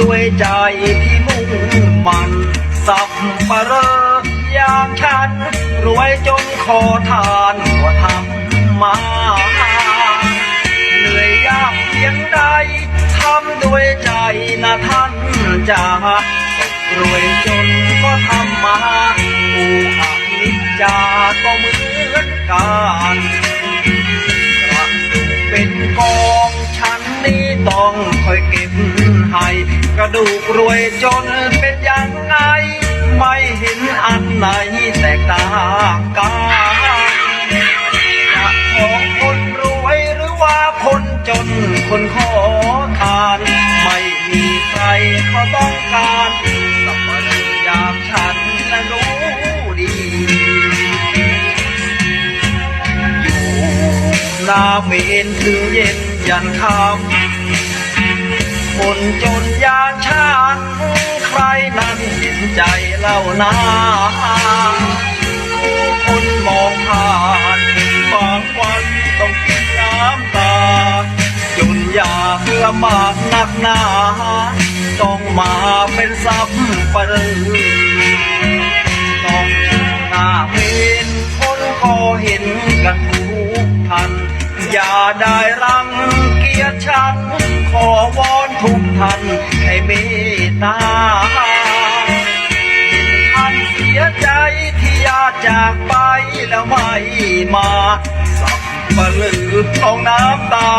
ด้วยใจที่มุ่งมันสับปะเรออย่างฉัน รวยจนขอทานก็ทำมา เหนื่อยยากเพียงใดทำด้วยใจนะท่านจ๋ารวยจนก็ทำมาผู้อนิจจาก็เหมือนกัน ต้องคอยเก็บให้กระดูกรวยจนเป็นยังไง ไม่เห็นอันไหนแตกต่างกันจะของคนรวยหรือว่าคนจนคนขอทาน ไม่มีใครเขาต้องการสับปะรดอยางฉันนะรู้ดีอยู่หน้าเมนถึงเย็น ยันค่ำคนจนยางฉันใครนั้นเห็นใจเล่านาผู้คนมองผ่านบางวันต้องกินน้ำตา จนยากลำบากหนักหนา ต้องมาเป็นซับปะต้องหน้าเห็นคนก็เห็นกันทุกท่านอย่าได้รัง ยฉัน ขอวอนทุกท่านให้เมตตาท่านเสียใจที่ญาติจากไปแล้วไม่มาสับปะลือของน้ำตา